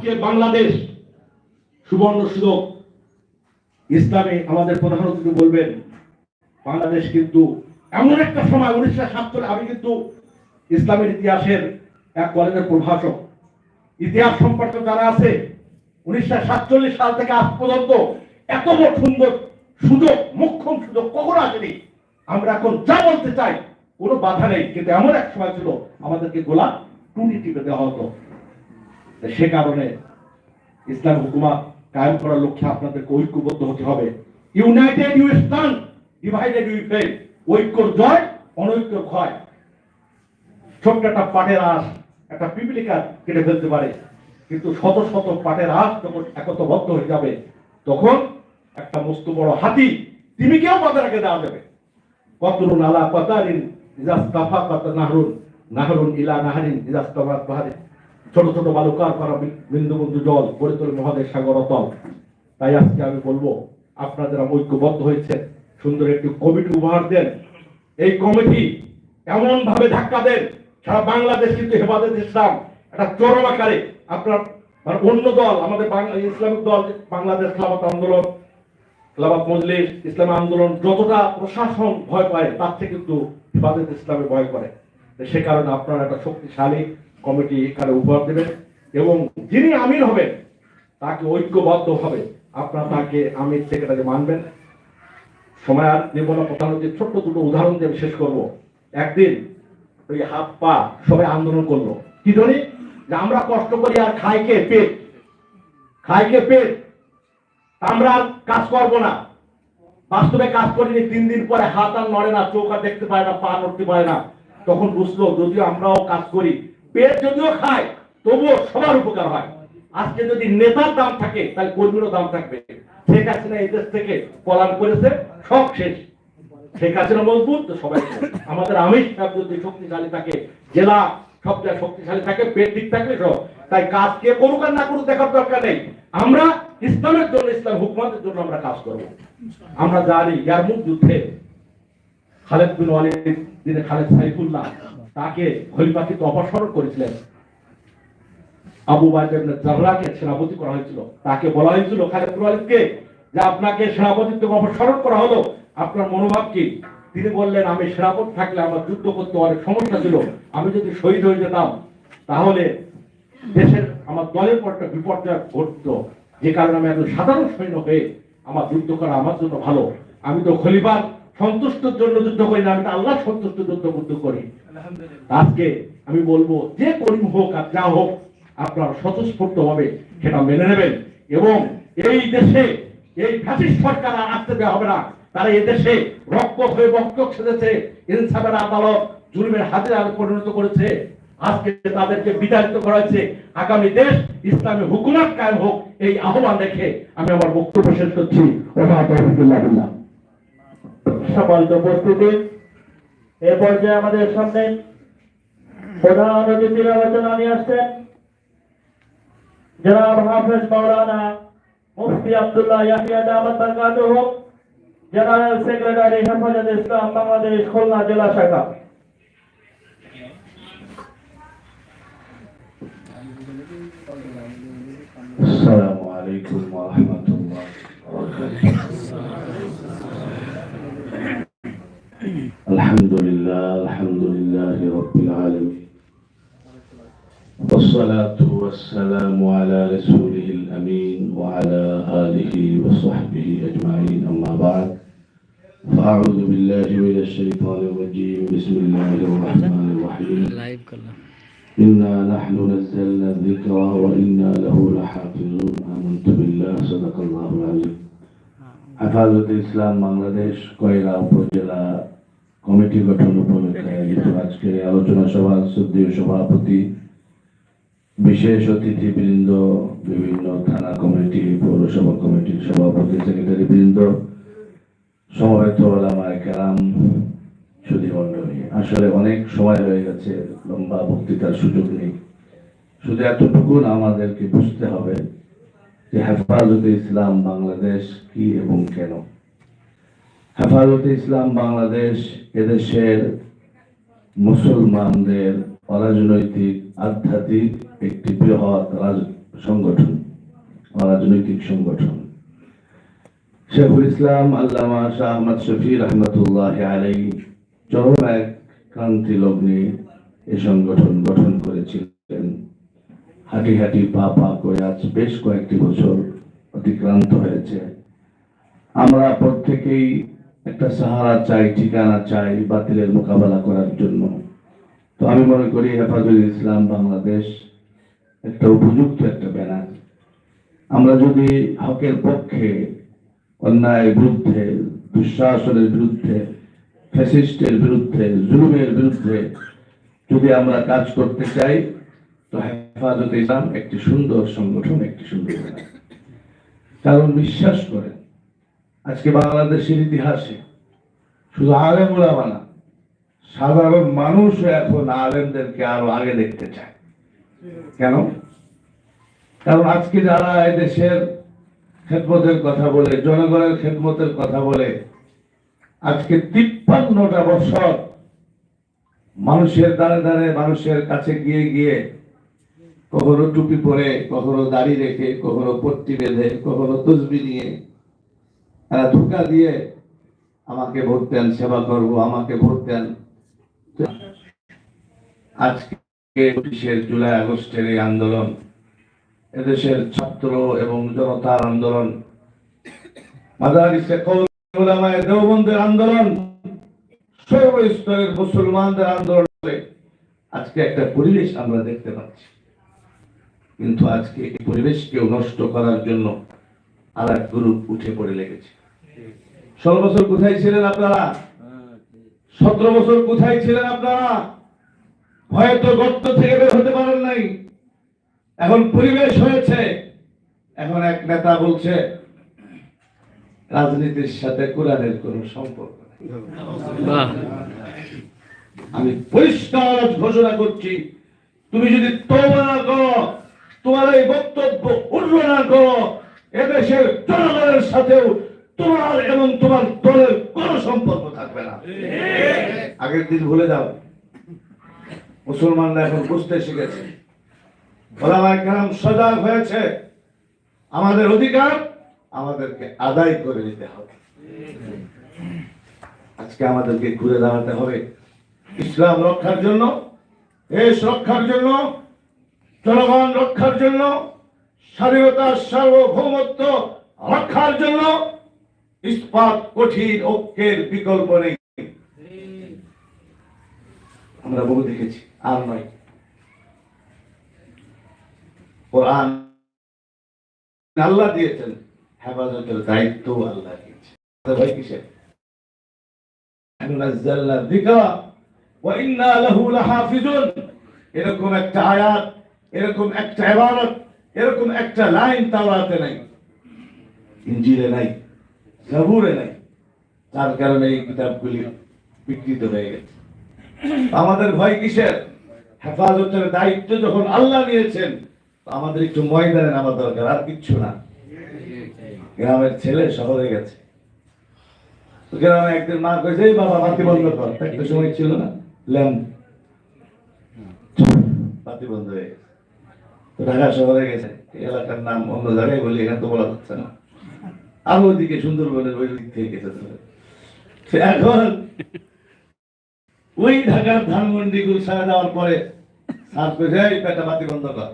আজকে বাংলাদেশ সুবর্ণ সুযোগ। ইসলামে আমাদের প্রধানমন্ত্রী বলবেন, বাংলাদেশ কিন্তু এমন একটা সময়, উনিশশো সাতচল্লিশ আমি কিন্তু ইসলামের ইতিহাসের এক কলেজের প্রভাষক। ইতিহাস সম্পর্কে যারা আছে, উনিশশো সাতচল্লিশ সাল থেকে আজ পর্যন্ত এত বড় সুন্দর সুযোগ মোক্ষম সুযোগ কখনো আসেনি। আমরা এখন যা বলতে চাই, কোনো বাধা নেই। কিন্তু এমন এক সময় ছিল, আমাদেরকে গোলা টুনি টিপে দেওয়া হতো। সে কারণে ইসলাম হুকুমা কায়েম করার লক্ষ্যে আপনাদেরকে ঐক্যবদ্ধ হতে হবে। United you stand divided you fall ঐক্যর জয়, অনৈক্য ক্ষয়। ছোট্ট একটা পাটের আঁশ, একটা পিপিলিকা কেটে ফেলতে পারে। কিন্তু শত শত পাটের আঁশ যখন একতবদ্ধ হয়ে যাবে, তখন একটা মস্ত বড় হাতি তিমিকেও বাধা রেখে দেওয়া যাবে। কতরুন আলা পাতারিন ইজাস্তাফা পাতা নাহরুন নাহরুন ইলা নাহারিন ইজাস্তাফাত পাহাড়ে। ছোট ছোট বালুকার করা বিন্দু জল গড়ে তোলে মহাদেশ সাগর অতল তাই আজকে আমি বলব, আপনাদের ঐক্যবদ্ধ হয়েছে, সুন্দর একটি কমিটি উপহার দেন। এই কমিটি এমন ভাবে ধাক্কা দেন, সারা বাংলাদেশ কিন্তু হেফাজত ইসলাম। একটা চরম আকারে আপনার মানে অন্য দল, আমাদের ইসলামিক দল, বাংলাদেশ খেলাফত আন্দোলন খেলাফত মজলিস, ইসলামী আন্দোলন, যতটা প্রশাসন ভয় পায়, তার থেকে কিন্তু হেফাজত ইসলামে ভয় করে। সে কারণে আপনারা একটা শক্তিশালী কমিটি এখানে উপহার দেবেন এবং যিনি আমির হবেন, তাকে ঐক্যবদ্ধ হবে আপনারা তাকে আমির সেক্রেটারি মানবেন। সময় আর দেব না প্রধানমন্ত্রী ছোট্ট দুটো উদাহরণ দিয়ে শেষ করব। একদিন ওই হাত পা সবাই আন্দোলন করল। কি ধরি যে আমরা কষ্ট করি আর খাই কে পেট? খাই কে পেট? আমরা আর কাজ করব না। বাস্তবে কাজ করিনি, তিন দিন পরে হাত আর নড়ে না, চোখ আর দেখতে পায় না, পা নড়তে পারে না। তখন বুঝলো, যদিও আমরাও কাজ করি পেট যদিও খায়, তবুও সবার উপকার হয়। আজকে যদি নেতার দাম থাকে, তাহলে কর্মীরও দাম থাকবে। শেখ হাসিনা এই দেশ থেকে পলান করেছে, সব শেষ। শেখ হাসিনা মজবুত, তো সবাই আমাদের আমির সাহেব যদি শক্তিশালী থাকে, জেলা সব জায়গায় শক্তিশালী থাকে, পেট ঠিক থাকলে সব। তাই কাজ কে করুক আর না করুক, দেখার দরকার নেই। আমরা ইসলামের জন্য, ইসলাম হুকুমতের জন্য আমরা কাজ করব। আমরা জানি ইয়ারমুক যুদ্ধে খালেদ বিন ওয়ালিদ, যিনি খালেদ সাইফুল্লাহ তাকে খলিফাকে অপসারণ করেছিলেন। আবু বাইদের জাহরাকে সেনাপতি করা হয়েছিল। তাকে বলা হয়েছিল খালেদ বিন ওয়ালিদকে যে আপনাকে সেনাপতিত্ব অপসারণ করা হলো, আপনার মনোভাব কি? তিনি বললেন, আমি সেনাপতি থাকলে আমার যুদ্ধ করতে অনেক সমস্যা ছিল। আমি যদি শহীদ হয়ে যেতাম, তাহলে দেশের, আমার দলের পর একটা বিপর্যয় ঘটতো। যে কারণে আমি একজন সাধারণ সৈন্য হয়ে আমার যুদ্ধ করা আমার জন্য ভালো। আমি তো খলিফার সন্তুষ্টর জন্য যুদ্ধ করি না আমি তো আল্লাহ সন্তুষ্ট যুদ্ধ যুদ্ধ করি। আজকে আমি বলব যে করিম হোক আর যা হোক আপনার স্বতঃস্ফূর্ত ভাবে সেটা মেনে নেবেন। এবং এই দেশে এই ফ্যাসিস্ট সরকার আর আসতে দেওয়া হবে না। তারা এই দেশে রক্ত হয়ে রক্ত ছেড়েছে ইনসাফের আদালত জুলুমের হাতে পরিণত করেছে। আজকে তাদেরকে বিতাড়িত করা হয়েছে। আগামী দেশ ইসলামী হুকুমত কায়েম হোক এই আহ্বান রেখে আমি আমার বক্তব্য শেষ করছি। সম্মানিত উপস্থিতি এ পর্যায়ে আমাদের সামনে প্রধান অতিথির আলোচনা নিয়ে আসছেন জনাব হাফেজ মাওলানা মুফতি আব্দুল্লাহ ইয়াহিয়া দামাত বারকাতুহু জেনারেল সেক্রেটারি হেফাজত ইসলাম বাংলাদেশ খুলনা জেলা শাখা السلام عليكم ورحمة الله وبركاته الحمد لله الحمد لله رب العالمين والصلاة والسلام على رسوله الأمين وعلى آله وصحبه أجمعين أما بعد فأعوذ بالله من الشيطان الرجيم بسم الله الرحمن الرحيم লাইভ করলাম إنا نحن نزلنا الذكر وإنا له لحافظون آمنت بالله صدق الله العظيم হেফাজত ইসলাম বাংলাদেশ কয়রা উপজেলা কমিটি গঠন উপলক্ষে আয়োজিত আজকের আলোচনা সভা, শ্রদ্ধেয় সভাপতি, বিশেষ অতিথিবৃন্দ, বিভিন্ন থানা কমিটি, পৌরসভা কমিটির সভাপতি সেক্রেটারি বৃন্দ সমবেত ওলামায়ে কেরাম সুধী মণ্ডলী। আসলে অনেক সময় হয়ে গেছে, লম্বা বক্তৃতার সুযোগ নেই। শুধু এতটুকু আমাদেরকে বুঝতে হবে যে হেফাজতে ইসলাম বাংলাদেশ কি এবং কেন? হেফাজতে ইসলাম বাংলাদেশ এদেশের মুসলমানদের অরাজনৈতিক, আধ্যাত্মিক একটি বৃহৎ সংগঠন আমার রাজনৈতিক সংগঠন। শেখুল ইসলাম আল্লামা শাহ আহমদ শফি রহমতুল্লাহ আলাই চরম এক ক্রান্তি লগ্নে এ সংগঠন গঠন করেছিলেন। হাঁটি হাঁটি পা পা করে আজ বেশ কয়েকটি বছর অতিক্রান্ত হয়েছে। আমরা প্রত্যেকেই একটা সাহারা চাই, ঠিকানা চাই বাতিলের মোকাবেলা করার জন্য। তো আমি মনে করি হেফাজুল ইসলাম বাংলাদেশ একটা উপযুক্ত একটা ব্যানার। আমরা যদি হকের পক্ষে, অন্যায়ের বিরুদ্ধে, দুঃশাসনের বিরুদ্ধে, ফ্যাসিস্টের বিরুদ্ধে, জুলুমের বিরুদ্ধে যদি আমরা কাজ করতে চাই, তো হেফাজত ইসলাম একটি সুন্দর সংগঠন, একটি সুন্দর কারণ বিশ্বাস করেন আজকে বাংলাদেশের ইতিহাসে শুধু আলেম ওলামা না সাধারণ মানুষ এখন আলেমদেরকে আরও আগে দেখতে চায়। কেন? কারণ আজকে যারা দেশের খেদমতের কথা বলে, জনগণের খেদমতের কথা বলে, আজকে তিপ্পান্নটা বছর মানুষের দ্বারে দ্বারে মানুষের কাছে গিয়ে গিয়ে কখনো টুপি পরে, কখনো দাড়ি রেখে, কখনো পট্টি বেঁধে, কখনো তসবি নিয়ে তারা ধোকা দিয়ে আমাকে ভোট দেন, সেবা করব, আমাকে ভোট দেন। আজকে পঁচিশের জুলাই আগস্টের এই আন্দোলন, এদেশের ছাত্র এবং জনতার আন্দোলন, মাদারিসে আন্দোলন, সর্বস্তরের মুসলমানদের আন্দোলন আজকে একটা পরিবেশ আমরা দেখতে পাচ্ছি। কিন্তু আজকে এই পরিবেশকেও নষ্ট করার জন্য আর এক গ্রুপ উঠে পড়ে লেগেছে। ষোলো বছর কোথায় ছিলেন আপনারা? সতেরো বছর কোথায় ছিলেন আপনারা? হয়তো গর্ত থেকে বের হতে পারেন নাই। এখন পরিবেশ হয়েছে। এখন এক নেতা বলছে রাজনীতির সাথে কোরআনের কোন সম্পর্ক আমি পরিষ্কার ঘোষণা করছি তুমি যদি তওবা না করো তোমার এই বক্তব্য উঠব না করো এদেশের জনগণের সাথেও তোমার এবং তোমার দলের কোনো সম্পর্ক থাকবে না। আগের দিন ভুলে যাও। মুসলমানরা এখন বুঝতে শিখেছে। সজাগ হয়েছে। আমাদের অধিকার আমাদেরকে আদায় করে নিতে হবে। আজকে আমাদেরকে ঘুরে দাঁড়াতে হবে। ইসলাম রক্ষার জন্য দেশ রক্ষার জন্য জনগণ রক্ষার জন্য স্বাধীনতার সার্বভৌমত্ব রক্ষার জন্য ইস্পাত কঠিন ঐক্যের বিকল্প নেই। আমরা বহু দেখেছি, আর নয়। কোরআন আল্লাহ দিয়েছেন, হেফাজতের দায়িত্ব আল্লাহ ইন্না লাহু লাহাফিজুন। এরকম একটা আয়াত, এরকম একটা ইবারত এরকম একটা লাইন তাওরাতে নাই। ইনজিলে নাই। জাবুরে নাই। তার কারণে এই কিতাবগুলি বিকৃত হয়ে গেছে। আমাদের ভয় কিসের? হেফাজতের দায়িত্ব যখন আল্লাহ নিয়েছেন আমাদের একটু ময়দানে নামা দরকার, আর কিচ্ছু না। গ্রামের ছেলে শহরে গেছে। গ্রামে একদিন মা কয়েছে এই বাবা, বাতি বন্ধ কর। একটা সময় ছিল না, ল্যাম্প। বাতি বন্ধ হয়ে গেছে। ঢাকা শহরে গেছে। এলাকার নাম অন্য জায়গায় বলি, এখানে তো বলা হচ্ছে না। আর ওইদিকে সুন্দরবনের ওই দিক থেকে এখন ওই ঢাকার ধানমন্ডি গুলশানে যাওয়ার পরে সার এই পেটা বাতি বন্ধ কর।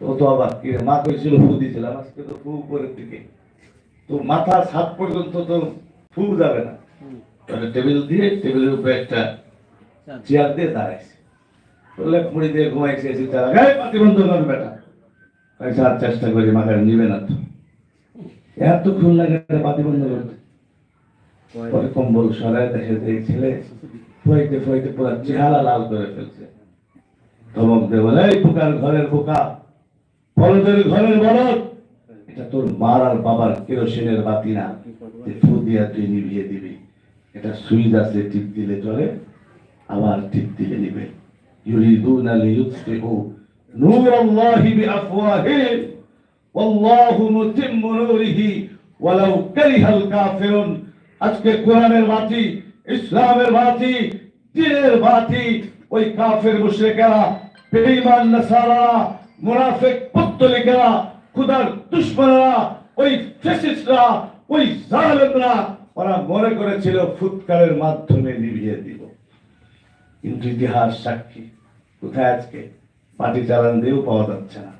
ও তো আবার কি মা কইছিল ফু দিছিলাম। আজকে তো ফু উপরের দিকে। তো মাথা ছাদ পর্যন্ত তো ফু যাবে না। তাহলে টেবিল দিয়ে টেবিলের উপরে একটা চেয়ার দিয়ে দাঁড়াইছে। বললে মুড়ি দিয়ে ঘুমাইছে এসে তারা বাতি বন্ধ কর বেটা। চেষ্টা করি মাথায় নিবে না তো। এতক্ষণ লাগে বাতি বন্ধ করতে। পরে কম্বল সরায় দেখে যে ছেলে পুরো চেহারা লাল করে ফেলছে। এই পোকার ঘরের পোকা ঘরের বলদ, এটা তোর মার আর বাবার কেরোসিনের বাতি না। যে ফু দিয়া তুই নিভিয়ে দিবি। এটা সুইচ আছে, টিপ দিলে চলে, আবার টিপ দিলে নিবে। ইউরিদুনা বিআফওয়াহিহিম ওয়াল্লাহু মুতিম্মু নূরিহি ওয়ালাউ কারিহাল কাফিরুন। আজকে কোরআনের বাতি, ইসলামের বাতি, দ্বীনের বাতি, ওই কাফের মুশরিকেরা, বেঈমান নাসারা মোনাফেক পত্তলিকেরা খুদার দুশ্মনেরা, ওই ফেসিস্টরা ওই জালেমরা, ওরা মনে করেছিল ফুৎকারের মাধ্যমে নিভিয়ে দিব। কিন্তু ইতিহাস সাক্ষী, কোথায় আজকে? পার্টি চালান দিয়েও পাওয়া যাচ্ছে না।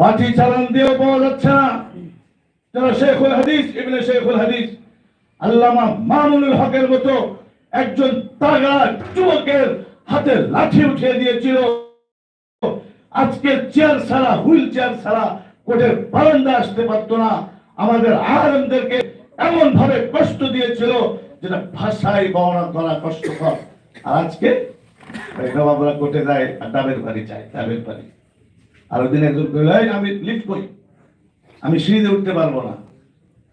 পার্টি চালান দিয়েও পাওয়া যাচ্ছে না। যারা শেখুল হাদিস, ইবনে শেখুল হাদিস, আল্লামা মামুনুল হকের মতো একজন তাগা যুবকের হাতে লাঠি উঠিয়ে দিয়েছিল। আজকে চেয়ার ছাড়া, হুইল চেয়ার ছাড়া কোর্টের বারান্দা আসতে পারতো না। আমাদের আলেমদেরকে এমন ভাবে কষ্ট দিয়েছিল যেটা ভাষায় বর্ণনা করা কষ্টকর। আর আজকে নবাবরা কোর্টে যায় আর ডাবের বাড়ি চায় ডাবের বাড়ি। আর ওই দিন একজন কইল আমি লিফট করি। আমি সিঁড়িতে উঠতে পারব না।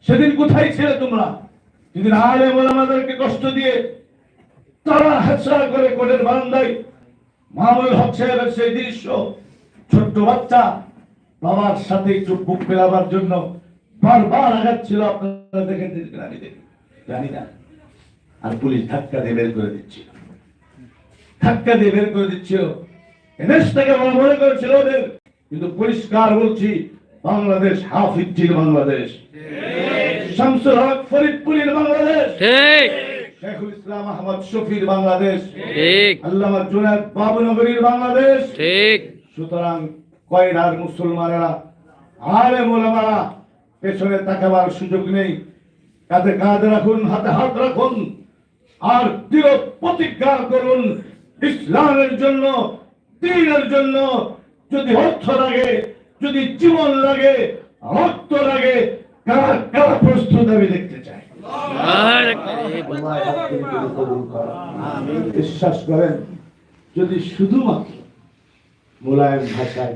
সেদিন কোথায় ছিলে তোমরা? যেদিন আলেম আমাদেরকে কষ্ট দিয়ে তারা হেসা করে কোর্টের বারান্দায় মাহমুদুল হক সাহেবের সেই দৃশ্য, ছোট্ট বাচ্চা বাবার সাথে একটু বুক মেলাবার জন্য বারবার আঘাত ছিল আপনারা দেখেন আমি দেখি জানি না। আর পুলিশ ধাক্কা দিয়ে বের করে দিচ্ছিল। ধাক্কা দিয়ে বের করে দিচ্ছিল। দেশটাকে আমরা মনে করেছিল ওদের কিন্তু পরিষ্কার বলছি বাংলাদেশ হাফিজির বাংলাদেশ। শামসুল হক ফরিদপুরের বাংলাদেশ। ঠিক। শেখুল ইসলাম আহমদ শফির বাংলাদেশ। ঠিক। আল্লামা জুনাদ বাবুনগরীর বাংলাদেশ। ঠিক। সুতরাং কয়রার মুসলমানেরা আরে মোলামারা পেছনে তাকাবার সুযোগ নেই। কাঁধে কাঁধে রাখুন হাতে হাত রাখুন আর দৃঢ় প্রতিজ্ঞা করুন ইসলামের জন্য দিনের জন্য যদি অর্থ লাগে, যদি জীবন লাগে, রক্ত লাগে, কারা কারা প্রস্তুত আমি দেখতে চাই। বিশ্বাস করেন, যদি শুধুমাত্র মোলায়েম ভাষায়,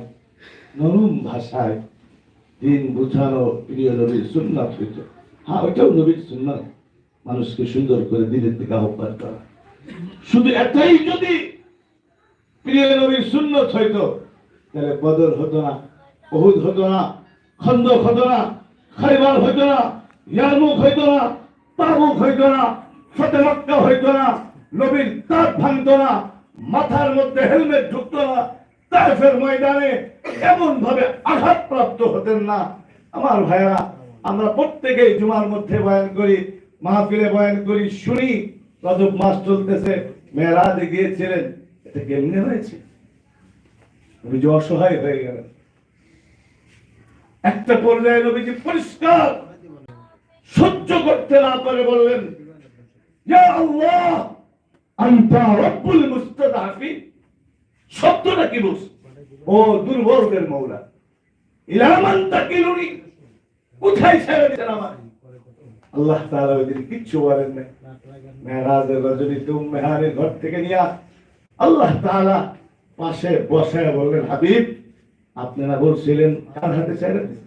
নরম ভাষায় দিন বুঝানো প্রিয় নবীর সুন্নাত হইত হ্যাঁ ওইটাও নবীর সুন্নাত। মানুষকে সুন্দর করে দিনের দিকে আহ্বান করা। শুধু এটাই যদি প্রিয় নবীর সুন্নত হইতো তাহলে বদর হতো না বহুত হতো না, খন্দক হতো না, খাইবার হইতো না, ইয়ারমুখ হইতো না তাবুক হইতো না, ফতে মক্কা হইতো না, নবীর দাঁত ভাঙতো না, মাথার মধ্যে হেলমেট ঢুকতো না, তাইফের ময়দানে এমন ভাবে আঘাতপ্রাপ্ত হতেন না। আমার ভাইরা আমরা প্রত্যেকেই জুমার মধ্যে বয়ান করি, মাহফিলে বয়ান করি, শুনি, রজব মাস চলতেছে মেয়েরাজে গিয়েছিলেন, এটা কেমনে হয়েছে? উনি যে অসহায় হয়ে গেলেন। একটা পর্যায়ে নবীজি পরিষ্কার, সহ্য করতে না পারে বললেন আল্লাহ কি ও দুর্বলদের মৌলা ইলামান কোথায় ছেড়ে দিলেন আমার আল্লাহ তাআলা ওই দিন কিচ্ছু বলেন না মেহরাজের রজনীতে ঘর থেকে নিয়ে আল্লাহ তাআলা পাশে বসায় বললেন, হাবিব, আপনারা বলছিলেন কার হাতে ছেড়ে দিছি?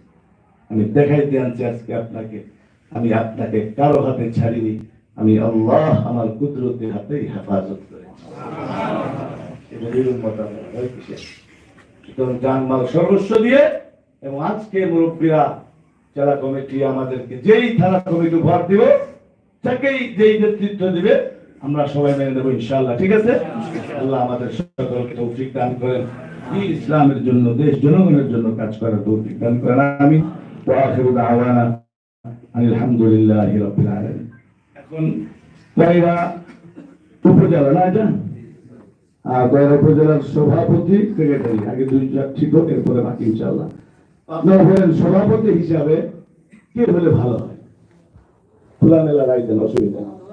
আমি দেখাইতে আনছি আজকে আপনাকে। আমি আপনাকে কারও হাতে ছাড়িনি। আমি আল্লাহ আমার কুদরতের হাতে হেফাজত করেছি। জানমাল সর্বস্ব দিয়ে এবং আজকে মুরব্বীরা, জেলা কমিটি আমাদেরকে যেই থানা কমিটি ভর দিবে তাকেই যেই নেতৃত্ব দিবে আমরা সবাই মেনে নেব, ইনশাআল্লাহ। ঠিক আছে? আল্লাহ আমাদের সকলকে তৌফিক দান করেন। ইসলামের জন্য, দেশ জনগণের জন্য কাজ করার তৌফিক দান করেন। আমি ওয়াখিরু দাওয়ানা আলহামদুলিল্লাহি রাব্বিল আলামিন। এখন উপজেলা, না এটা? আর উপজেলার সভাপতি সেক্রেটারি আগে দুইটা ঠিক হোক, এরপরে বাকি, ইনশাআল্লাহ। আপনারা বলেন, সভাপতি হিসাবে কে হলে ভালো হয়? খোলামেলা রাইতেন অসুবিধা নেই।